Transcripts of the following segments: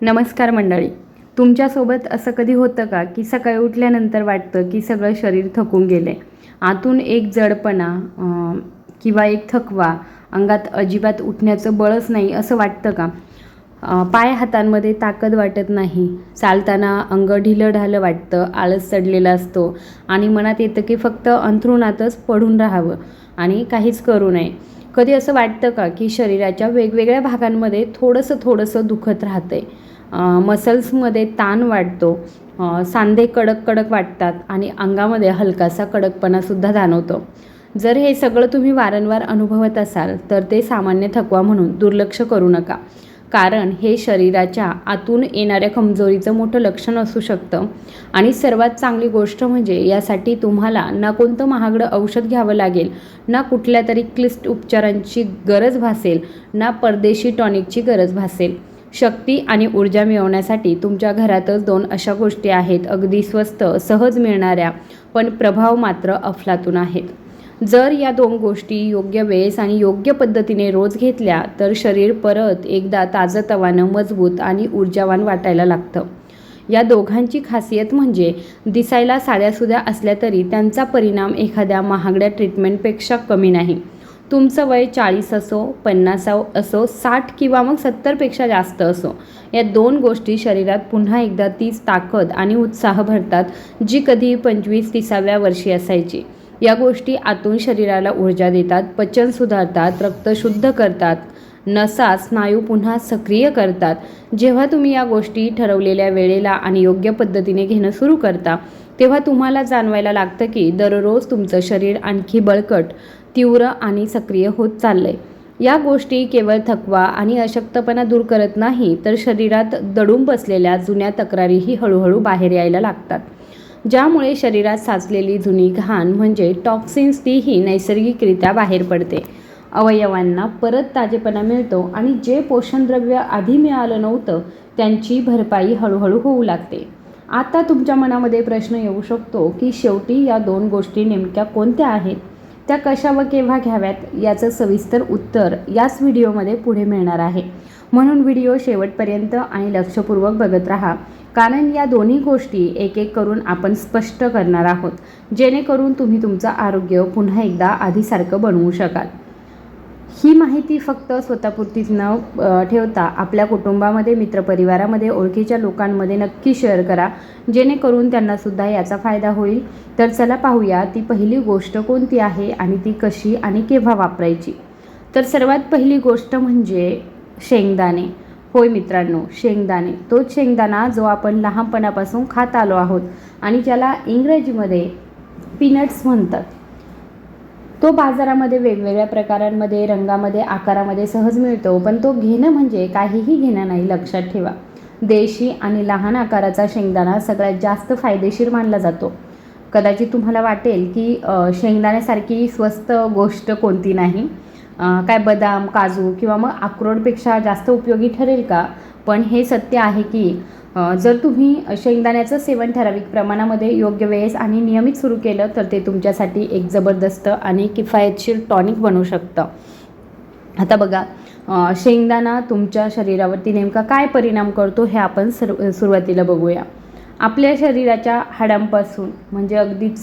नमस्कार मंडळी. तुमच्यासोबत असं कधी होतं का की सकाळी उठल्यानंतर वाटतं की सगळं शरीर थकून गेले आतून एक जडपणा किंवा एक थकवा अंगात अजिबात उठण्याचं बळच नाही असं वाटतं का? पाय हातांमध्ये ताकद वाटत नाही. चालताना अंग ढिलं ढालं वाटतं आळस चढलेला असतो आणि मनात येतं की फक्त अंथरुणातच पडून राहावं आणि काहीच करू नये. कधी असं वाटतं का की शरीराच्या वेगवेगळ्या भागांमध्ये थोडंसं थोडंसं दुखत राहतं आहे मसल्समध्ये ताण वाढतो. सांधे कडक कडक वाटतात आणि अंगामध्ये हलकासा कडकपणासुद्धा जाणवतो. जर हे सगळं तुम्ही वारंवार अनुभवत असाल तर ते सामान्य थकवा म्हणून दुर्लक्ष करू नका. कारण हे शरीराच्या आतून येणाऱ्या कमजोरीचं मोठं लक्षण असू शकतं. आणि सर्वात चांगली गोष्ट म्हणजे यासाठी तुम्हाला ना कोणतं महागडं औषध घ्यावं लागेल ना कुठल्या तरी क्लिष्ट उपचारांची गरज भासेल ना परदेशी टॉनिकची गरज भासेल. शक्ती आणि ऊर्जा मिळवण्यासाठी तुमच्या घरातच दोन अशा गोष्टी आहेत. अगदी स्वस्त सहज मिळणाऱ्या पण प्रभाव मात्र अफलातून आहेत. जर या दोन गोष्टी योग्य वेळेस आणि योग्य पद्धतीने रोज घेतल्या तर शरीर परत एकदा ताजंतवानं मजबूत आणि ऊर्जावान वाटायला लागतं. या दोघांची खासियत म्हणजे दिसायला साध्यासुद्या असल्या तरी त्यांचा परिणाम एखाद्या महागड्या ट्रीटमेंटपेक्षा कमी नाही. तुमचं वय चाळीस असो पन्नास असो साठ किंवा मग सत्तरपेक्षा जास्त असो या दोन गोष्टी शरीरात पुन्हा एकदा तीच ताकद आणि उत्साह भरतात जी कधी पंचवीस तिसाव्या वर्षी असायची. या गोष्टी आतून शरीराला ऊर्जा देतात पचन सुधारतात रक्त शुद्ध करतात नसा स्नायू पुन्हा सक्रिय करतात. जेव्हा तुम्ही या गोष्टी ठरवलेल्या वेळेला आणि योग्य पद्धतीने घेणं सुरू करता तेव्हा तुम्हाला जाणवायला लागतं की दररोज तुमचं शरीर आणखी बळकट तीव्र आणि सक्रिय होत चाललंय. या गोष्टी केवळ थकवा आणि अशक्तपणा दूर करत नाही तर शरीरात दडून बसलेल्या जुन्या तक्रारीही हळूहळू बाहेर यायला लागतात. ज्यामुळे शरीरात साचलेली जुनी घाण म्हणजे टॉक्सिन्स तीही नैसर्गिकरित्या बाहेर पडते. अवयवांना परत ताजेपणा मिळतो आणि जे पोषणद्रव्य आधी मिळालं नव्हतं त्यांची भरपाई हळूहळू होऊ लागते. आता तुमच्या मनामध्ये प्रश्न येऊ शकतो की शेवटी या दोन गोष्टी नेमक्या कोणत्या आहेत? त्या कशा व केव्हा घ्याव्यात? याचं सविस्तर उत्तर याच व्हिडिओमध्ये पुढे मिळणार आहे. म्हणून व्हिडिओ शेवटपर्यंत आणि लक्षपूर्वक बघत राहा. कारण या दोन्ही गोष्टी एक एक करून आपण स्पष्ट करणार आहोत. जेणेकरून तुम्ही तुमचं आरोग्य पुन्हा एकदा आधीसारखं बनवू शकाल. ही माहिती फक्त स्वतःपुरतीच न ठेवता आपल्या कुटुंबामध्ये मित्रपरिवारामध्ये ओळखीच्या लोकांमध्ये नक्की शेअर करा. जेणेकरून त्यांनासुद्धा याचा फायदा होईल. तर चला पाहूया ती पहिली गोष्ट कोणती आहे आणि ती कशी आणि केव्हा वापरायची? तर सर्वात पहिली गोष्ट म्हणजे शेंगदाणे. होय मित्रांनो शेंगदाणे. तोच शेंगदाणा जो आपण लहानपणापासून खात आलो आहोत आणि ज्याला इंग्रजीमध्ये पीनट्स म्हणतात. तो बाजारामध्ये वेगवेगळ्या प्रकारांमध्ये रंगामध्ये आकारामध्ये सहज मिळतो पण तो घेणं म्हणजे काहीही घेणं नाही लक्षात ठेवा. देशी आणि लहान आकाराचा शेंगदाणा सगळ्यात जास्त फायदेशीर मानला जातो. कदाचित तुम्हाला वाटेल की शेंगदाण्यासारखी स्वस्त गोष्ट कोणती नाही. काय बदाम काजू किंवा मग अक्रोडपेक्षा जास्त उपयोगी ठरेल का? पण हे सत्य आहे की जर तुम्ही शेंगदाण्याचं सेवन ठराविक प्रमाणामध्ये योग्य वेळेस आणि नियमित सुरू केलं तर ते तुमच्यासाठी एक जबरदस्त आणि किफायतशीर टॉनिक बनू शकतं. आता बघा शेंगदाणा तुमच्या शरीरावरती नेमका काय परिणाम करतो हे आपण सर्व सुरुवातीला बघूया. आपल्या शरीराच्या हाडांपासून म्हणजे अगदीच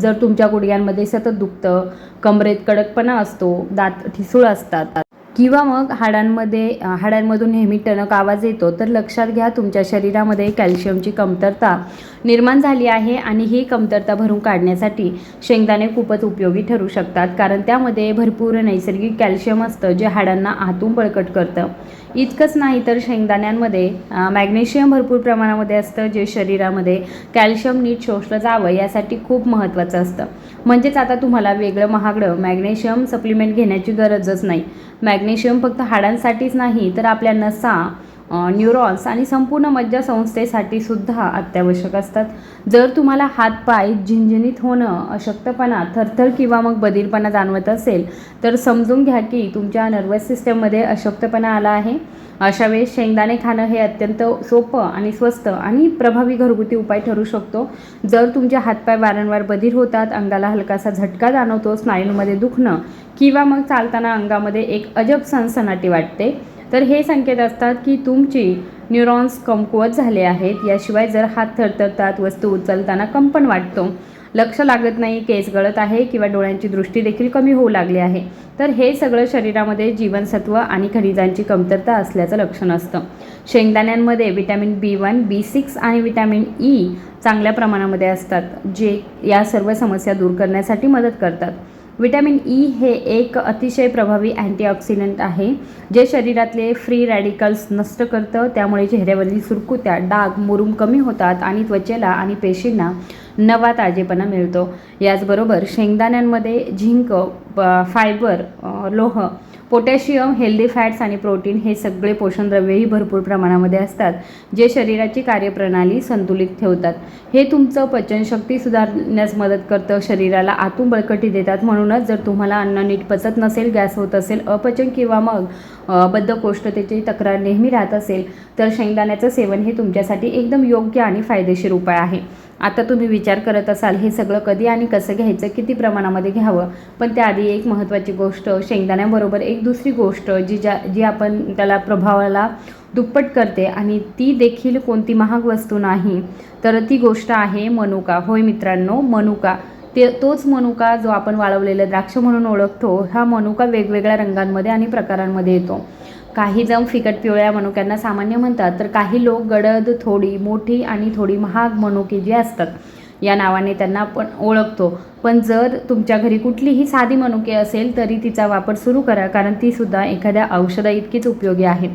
जर तुमच्या गुडघ्यांमध्ये सतत दुखतं कमरेत कडकपणा असतो दात ठिसूळ असतात किंवा मग हाडांमध्ये हाडांमधून नेहमी टणक आवाज येतो तर लक्षात घ्या तुमच्या शरीरामध्ये कॅल्शियमची कमतरता निर्माण झाली आहे आणि ही कमतरता भरून काढण्यासाठी शेंगदाणे खूपच उपयोगी ठरू शकतात कारण त्यामध्ये भरपूर नैसर्गिक कॅल्शियम असतं जे हाडांना आतून बळकट करतं. इतकंच नाही तर शेंगदाण्यांमध्ये मॅग्नेशियम भरपूर प्रमाणामध्ये असतं जे शरीरामध्ये कॅल्शियम नीट शोषलं जावं यासाठी खूप महत्त्वाचं असतं. म्हणजेच आता तुम्हाला वेगळं महागडं मॅग्नेशियम सप्लिमेंट घेण्याची गरजच नाही. मॅग्नेशियम फक्त हाडांसाठीच नाही तर आपल्या नसा न्यूरॉन्स आणि संपूर्ण मज्जासंस्थेसाठी सुद्धा अत्यावश्यक असतात. जर तुम्हाला हातपाय झिंझिणीत होणं अशक्तपणा थरथर किंवा मग बधीरपणा जाणवत असेल तर समजून घ्या की तुमच्या नर्वस सिस्टममध्ये अशक्तपणा आला आहे. अशा वेळेस शेंगदाणे खाणं हे अत्यंत सोपं आणि स्वस्त आणि प्रभावी घरगुती उपाय ठरू शकतो. जर तुमचे हातपाय वारंवार बधीर होतात अंगाला हलकासा झटका जाणवतो स्नायूंमध्ये दुखणं किंवा मग चालताना अंगामध्ये एक अजब सनसनाटी वाटते तर हे संकेत असतात की तुमची न्यूरॉन्स कमकुवत झाले आहेत. याशिवाय जर हात थरथरतात वस्तू उचलताना कंपन वाटतो लक्ष लागत नाही केस गळत आहे किंवा डोळ्यांची दृष्टी देखील कमी होऊ लागली आहे तर हे सगळं शरीरामध्ये जीवनसत्व आणि खनिजांची कमतरता असल्याचं लक्षण असतं. शेंगदाण्यांमध्ये vitamin B one B six आणि विटॅमिन ई चांगल्या प्रमाणामध्ये असतात जे या सर्व समस्या दूर करण्यासाठी मदत करतात. विटॅमिन ई हे एक अतिशय प्रभावी अँटीऑक्सिडंट आहे जे शरीरातले फ्री रॅडिकल्स नष्ट करतं. त्यामुळे चेहऱ्यावरील सुरकुत्या डाग मुरुम कमी होतात आणि त्वचेला आणि पेशींना नवा ताजेपणा मिळतो. याचबरोबर शेंगदाण्यांमध्ये झिंक प- फायबर लोह पोटॅशियम हेल्दी फॅट्स आणि प्रोटीन हे सगळे पोषणद्रव्येही भरपूर प्रमाणामध्ये असतात जे शरीराची कार्यप्रणाली संतुलित ठेवतात. हे तुमचं पचनशक्ती सुधारण्यास मदत करतं शरीराला आतून बळकटी देतात. म्हणूनच जर तुम्हाला अन्न नीट पचत नसेल गॅस होत असेल अपचन किंवा मग बद्धकोष्ठतेची तक्रार नेहमी राहत असेल तर शेंगदाण्याचं सेवन हे तुमच्यासाठी एकदम योग्य आणि फायदेशीर उपाय आहे. आता तुम्ही विचार करत असाल हे सगळं कधी आणि कसं घ्यायचं किती प्रमाणामध्ये घ्यावं? पण त्याआधी एक महत्त्वाची गोष्ट शेंगदाण्याबरोबर एक दुसरी गोष्ट जी ज्या जी आपण त्याला प्रभावाला दुप्पट करते आणि ती देखील कोणती महाग वस्तू नाही. तर ती गोष्ट आहे मनुका. होय मित्रांनो मनुका. ते तोच मनुका जो आपण वाळवलेलं द्राक्ष म्हणून ओळखतो हा मनुका वेगवेगळ्या रंगांमध्ये आणि प्रकारांमध्ये येतो. काही जण फिकट पिवळ्या मनुक्यांना सामान्य म्हणतात तर काही लोक गडद थोडी मोठी आणि थोडी महाग मनुके जी असतात या नावाने त्यांना आपण ओळखतो. पण जर तुमच्या घरी कुठलीही साधी मनुके असेल तरी तिचा वापर सुरू करा कारण ती सुद्धा एखाद्या औषधा इतकीच उपयोगी आहे.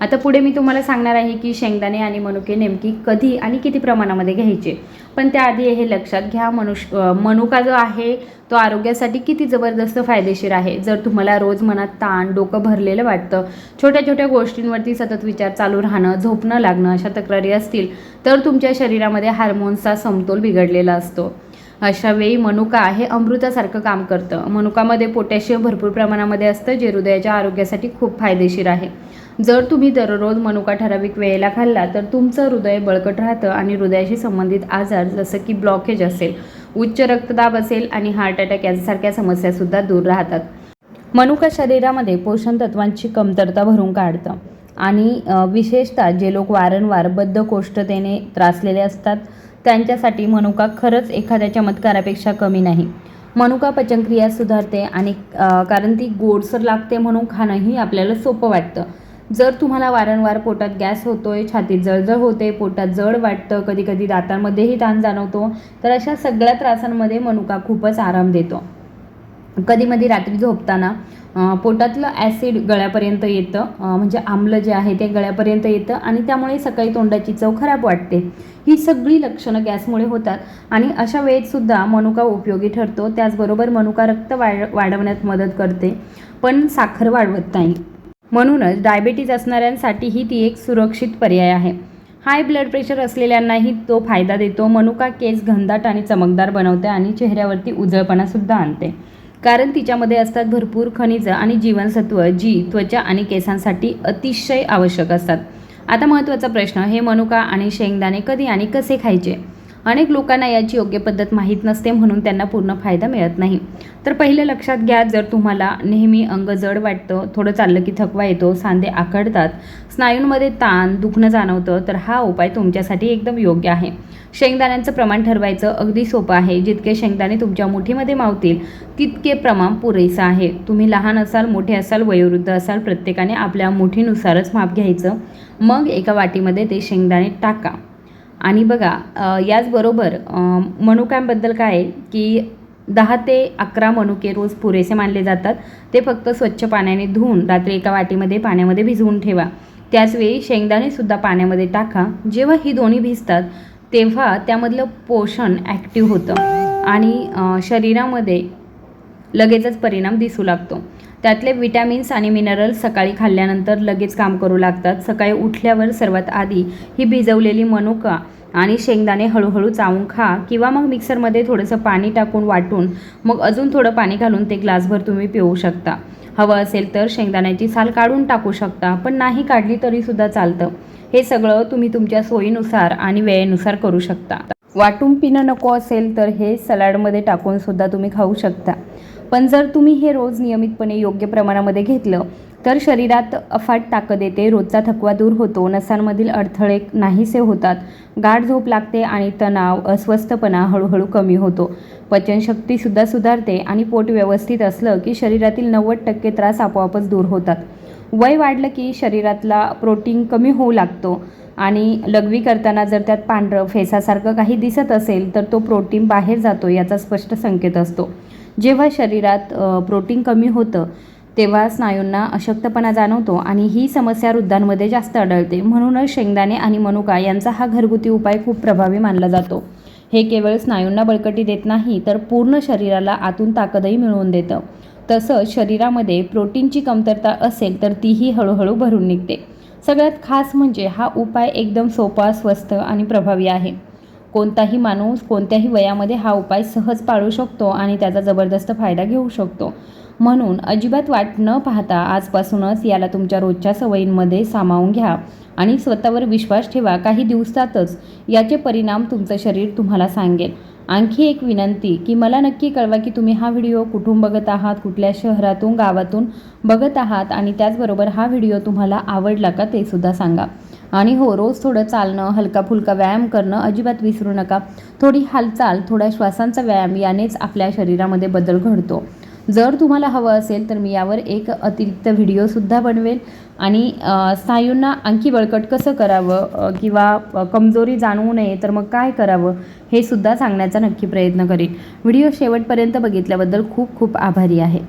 आता पुढे मी तुम्हाला सांगणार आहे की शेंगदाणे आणि मनुके नेमकी कधी आणि किती प्रमाणामध्ये घ्यायचे? पण त्याआधी हे लक्षात घ्या मनुष्य मनुका जो आहे तो आरोग्यासाठी किती जबरदस्त फायदेशीर आहे. जर तुम्हाला रोज मनात ताण डोकं भरलेलं वाटतं छोट्या छोट्या गोष्टींवरती सतत विचार चालू राहणं झोप न लागणं अशा तक्रारी असतील तर तुमच्या शरीरामध्ये हार्मोन्सचा समतोल बिघडलेला असतो. अशा वेळी मनुका हे अमृतासारखं काम करतं. मनुकामध्ये पोटॅशियम भरपूर प्रमाणामध्ये असतं जे हृदयाच्या आरोग्यासाठी खूप फायदेशीर आहे. जर तुम्ही दररोज मनुका ठराविक वेळेला खाल्ला तर तुमचं हृदय बळकट राहतं आणि हृदयाशी संबंधित आजार जसं की ब्लॉकेज असेल उच्च रक्तदाब असेल आणि हार्ट अटॅक यांसारख्या समस्यासुद्धा दूर राहतात. मनुका शरीरामध्ये पोषण तत्वांची कमतरता भरून काढतं आणि विशेषतः जे लोक वारंवार बद्धकोष्ठतेने त्रासलेले असतात त्यांच्यासाठी मनुका खरंच एखाद्या चमत्कारापेक्षा कमी नाही. मनुका पचनक्रिया सुधारते आणि कारण ती गोडसर लागते म्हणून खाणंही आपल्याला सोपं वाटतं. जर तुम्हाला वारंवार पोटात गॅस होतोय छातीत जळजळ होते पोटात जड वाटतं कधी कधी दातांमध्येही ताण जाणवतो तर अशा सगळ्या त्रासांमध्ये मनुका खूपच आराम देतो. कधीमध्ये रात्री झोपताना पोटातलं ॲसिड गळ्यापर्यंत येतं म्हणजे आम्ल जे आहे ते गळ्यापर्यंत येतं आणि त्यामुळे सकाळी तोंडाची चव खराब वाटते. ही सगळी लक्षणं गॅसमुळे होतात आणि अशा वेळेतसुद्धा मनुका उपयोगी ठरतो. त्याचबरोबर मनुका रक्त वाढ वाढवण्यात मदत करते पण साखर वाढवत नाही. म्हणूनच डायबेटीज असणाऱ्यांसाठीही ती एक सुरक्षित पर्याय आहे. हाय ब्लड प्रेशर असलेल्यांनाही तो फायदा देतो. मनुका केस घनदाट आणि चमकदार बनवते आणि चेहऱ्यावरती उजळपणासुद्धा आणते. कारण तिच्यामध्ये असतात भरपूर खनिजं आणि जीवनसत्व जी त्वचा आणि केसांसाठी अतिशय आवश्यक असतात. आता महत्त्वाचा प्रश्न हे मनुका आणि शेंगदाणे कधी आणि कसे खायचे? अनेक लोकांना याची योग्य पद्धत माहीत नसते म्हणून त्यांना पूर्ण फायदा मिळत नाही. तर पहिलं लक्षात घ्या जर तुम्हाला नेहमी अंग जड वाटतं थोडं चाललं की थकवा येतो सांधे आखडतात स्नायूंमध्ये ताण दुखणं जाणवतं तर हा उपाय तुमच्यासाठी एकदम योग्य आहे. शेंगदाण्यांचं प्रमाण ठरवायचं अगदी सोपं आहे. जितके शेंगदाणे तुमच्या मुठीमध्ये मावतील तितके प्रमाण पुरेसं आहे. तुम्ही लहान असाल मोठे असाल वयोवृद्ध असाल प्रत्येकाने आपल्या मुठीनुसारच माप घ्यायचं. मग एका वाटीमध्ये ते शेंगदाणे टाका. आणि बघा याचबरोबर मनुक्यांबद्दल काय आहे की दहा ते अकरा मनुके रोज पुरेसे मानले जातात. ते फक्त स्वच्छ पाण्याने धुवून रात्री एका वाटीमध्ये पाण्यामध्ये भिजवून ठेवा. त्याचवेळी शेंगदाणेसुद्धा पाण्यामध्ये टाका. जेव्हा ही दोन्ही भिजतात तेव्हा त्यामधलं पोषण ॲक्टिव्ह होतं आणि शरीरामध्ये लगेचच परिणाम दिसू लागतो. त्यातले विटॅमिन्स आणि मिनरल्स सकाळी खाल्ल्यानंतर लगेच काम करू लागतात. सकाळी उठल्यावर सर्वात आधी ही भिजवलेली मनुका आणि शेंगदाणे हळूहळू चावून खा किंवा मग मिक्सरमध्ये थोडंसं पाणी टाकून वाटून मग अजून थोडं पाणी घालून ते ग्लासभर तुम्ही पिऊ शकता. हवं असेल तर शेंगदाण्याची साल काढून टाकू शकता पण नाही काढली तरीसुद्धा चालतं. हे सगळं तुम्ही तुमच्या सोयीनुसार आणि वेळेनुसार करू शकता. वाटून पिणं नको असेल तर हे सलाडमध्ये टाकूनसुद्धा तुम्ही खाऊ शकता. पण जर तुम्ही हे रोज नियमितपणे योग्य प्रमाणामध्ये घेतलं तर शरीरात अफाट ताकद येते रोजचा थकवा दूर होतो नसांमधील अडथळे नाहीसे होतात गाढ झोप लागते आणि तणाव अस्वस्थपणा हळूहळू कमी होतो. पचनशक्तीसुद्धा सुधारते आणि पोट व्यवस्थित असलं की शरीरातील नव्वद टक्के त्रास आपोआपच दूर होतात. वय वाढलं की शरीरातला प्रोटीन कमी होऊ लागतो आणि लघवी करताना जर त्यात पांढरं फेसासारखं काही दिसत असेल तर तो प्रोटीन बाहेर जातो याचा स्पष्ट संकेत असतो. जेव्हा शरीरात प्रोटीन कमी होतं तेव्हा स्नायूंना अशक्तपणा जाणवतो आणि ही समस्या वृद्धांमध्ये जास्त आढळते. म्हणूनच शेंगदाणे आणि मनुका यांचा हा घरगुती उपाय खूप प्रभावी मानला जातो. हे केवळ स्नायूंना बळकटी देत नाही तर पूर्ण शरीराला आतून ताकदही मिळवून देतं. तसंच शरीरामध्ये प्रोटीनची कमतरता असेल तर तीही हळूहळू भरून निघते. सगळ्यात खास म्हणजे हा उपाय एकदम सोपा स्वस्त आणि प्रभावी आहे. कोणताही माणूस कोणत्याही वयामध्ये हा उपाय सहज पाळू शकतो आणि त्याचा जबरदस्त फायदा घेऊ शकतो. म्हणून अजिबात वाट न पाहता आजपासूनच याला तुमच्या रोजच्या सवयींमध्ये सामावून घ्या आणि स्वतःवर विश्वास ठेवा काही दिवसातच याचे परिणाम तुमचं शरीर तुम्हाला सांगेल. आणखी एक विनंती की मला नक्की कळवा की तुम्ही हा व्हिडिओ कुठून बघत आहात कुठल्या शहरातून गावातून बघत आहात आणि त्याचबरोबर हा व्हिडिओ तुम्हाला आवडला का ते सुद्धा सांगा. आणि हो रोज थोडं चालणं हलका फुलका व्यायाम करणं अजिबात विसरू नका. थोडी हालचाल थोड्या श्वासांचा व्यायाम यानेच आपल्या शरीरामध्ये बदल घडतो. जर तुम्हाला हवं असेल तर मी यावर एक अतिरिक्त व्हिडिओसुद्धा बनवेल. आणि स्नायूंना आणखी बळकट कसं करावं किंवा कमजोरी जाणवू नये तर मग काय करावं हे सुद्धा सांगण्याचा नक्की प्रयत्न करेन. व्हिडिओ शेवटपर्यंत बघितल्याबद्दल खूप खूप आभारी आहे.